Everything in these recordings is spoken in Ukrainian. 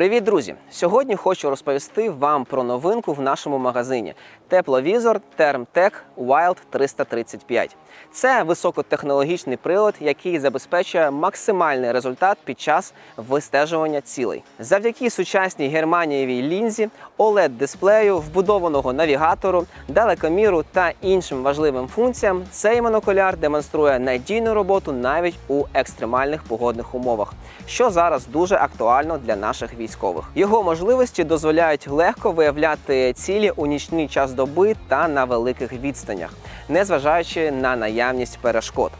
Привіт, друзі! Сьогодні хочу розповісти вам про новинку в нашому магазині тепловізор Thermtec Wild 335. Це високотехнологічний прилад, який забезпечує максимальний результат під час вистежування цілей. Завдяки сучасній германієвій лінзі, OLED-дисплею, вбудованого навігатору, далекоміру та іншим важливим функціям, цей монокуляр демонструє надійну роботу навіть у екстремальних погодних умовах, що зараз дуже актуально для наших військових. Його можливості дозволяють легко виявляти цілі у нічний час доби та на великих відстанях, незважаючи на наявність перешкод.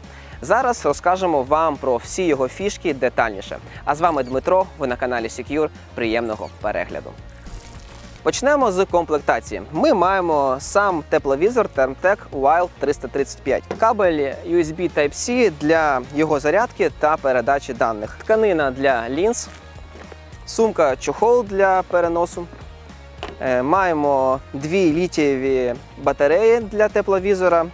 Зараз розкажемо вам про всі його фішки детальніше. А з вами Дмитро. Ви на каналі Secure. Приємного перегляду. Почнемо з комплектації. Ми маємо сам тепловізор Thermtec Wild 335, кабель USB Type-C для його зарядки та передачі даних, тканина для лінз, сумка чохол для переносу. Е, Маємо дві літієві батареї для тепловізора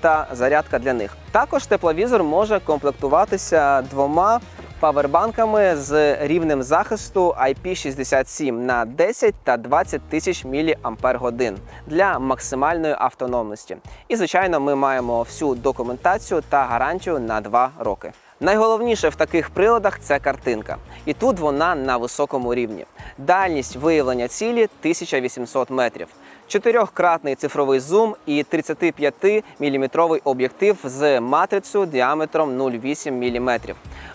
та зарядка для них. Також тепловізор може комплектуватися двома павербанками з рівнем захисту IP67 на 10 та 20 тисяч мАч для максимальної автономності. І, звичайно, ми маємо всю документацію та гарантію на 2 роки. Найголовніше в таких приладах це картинка, і тут вона на високому рівні. Дальність виявлення цілі 1800 метрів. Чотирьохкратний цифровий зум і 35-мм об'єктив з матрицею діаметром 0,8 мм.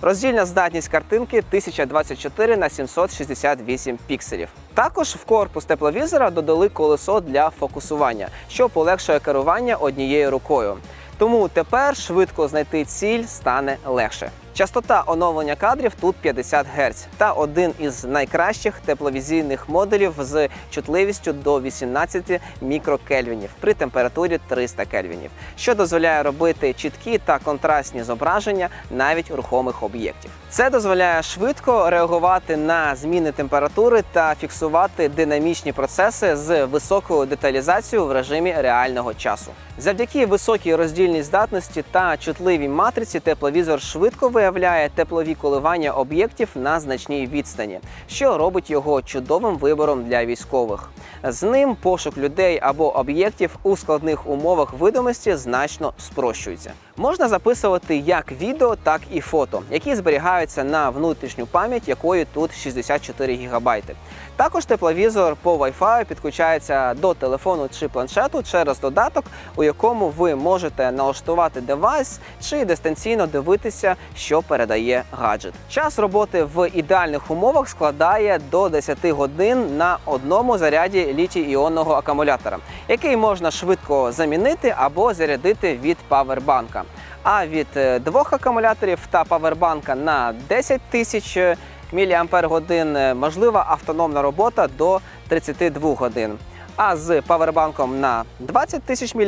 Роздільна здатність картинки 1024 на 768 пікселів. Також в корпус тепловізора додали колесо для фокусування, що полегшує керування однією рукою. Тому тепер швидко знайти ціль стане легше. Частота оновлення кадрів тут 50 Гц та один із найкращих тепловізійних модулів з чутливістю до 18 мікрокельвінів при температурі 300 кельвінів, що дозволяє робити чіткі та контрастні зображення навіть рухомих об'єктів. Це дозволяє швидко реагувати на зміни температури та фіксувати динамічні процеси з високою деталізацією в режимі реального часу. Завдяки високій роздільній здатності та чутливій матриці тепловізор швидко виявляє теплові коливання об'єктів на значній відстані, що робить його чудовим вибором для військових. З ним пошук людей або об'єктів у складних умовах видимості значно спрощується. Можна записувати як відео, так і фото, які зберігаються на внутрішню пам'ять, якої тут 64 ГБ. Також тепловізор по Wi-Fi підключається до телефону чи планшету через додаток, у якому ви можете налаштувати девайс чи дистанційно дивитися, що передає гаджет. Час роботи в ідеальних умовах складає до 10 годин на одному заряді літій-іонного акумулятора, який можна швидко замінити або зарядити від павербанка. А від е, двох акумуляторів та павербанка на 10 тисяч мАч можлива автономна робота до 32 годин. А з павербанком на 20 тисяч мАч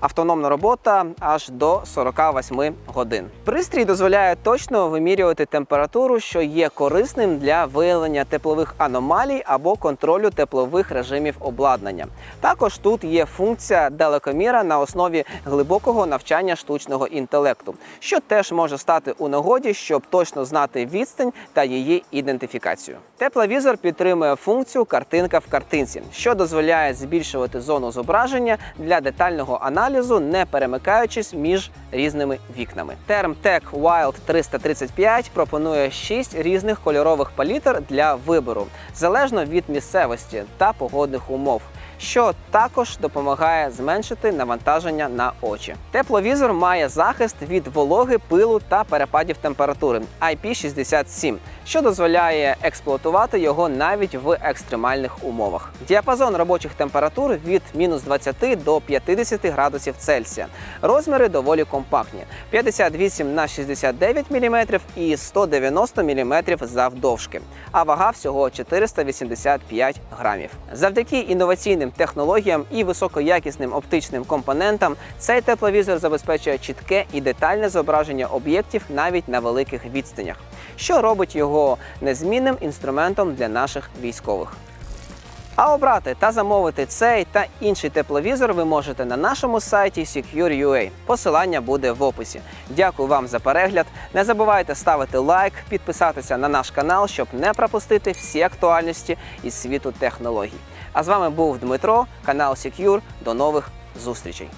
автономна робота аж до 48 годин. Пристрій дозволяє точно вимірювати температуру, що є корисним для виявлення теплових аномалій або контролю теплових режимів обладнання. Також тут є функція далекоміра на основі глибокого навчання штучного інтелекту, що теж може стати у нагоді, щоб точно знати відстань та її ідентифікацію. Тепловізор підтримує функцію картинка в картинці, що дозволяє збільшувати зону зображення для детального аналізу, не перемикаючись між різними вікнами. Thermtec Wild 335 пропонує 6 різних кольорових палітр для вибору, залежно від місцевості та погодних умов. Що також допомагає зменшити навантаження на очі. Тепловізор має захист від вологи, пилу та перепадів температури IP67, що дозволяє експлуатувати його навіть в екстремальних умовах. Діапазон робочих температур від мінус 20 до 50 градусів Цельсія. Розміри доволі компактні: 58 на 69 мм і 190 мм завдовжки, а вага всього 485 грамів. Завдяки інноваційним технологіям і високоякісним оптичним компонентам цей тепловізор забезпечує чітке і детальне зображення об'єктів навіть на великих відстанях, що робить його незмінним інструментом для наших військових. А обрати та замовити цей та інший тепловізор ви можете на нашому сайті Secure.ua. Посилання буде в описі. Дякую вам за перегляд. Не забувайте ставити лайк, підписатися на наш канал, щоб не пропустити всі актуальності із світу технологій. А з вами був Дмитро, канал Secure. До нових зустрічей.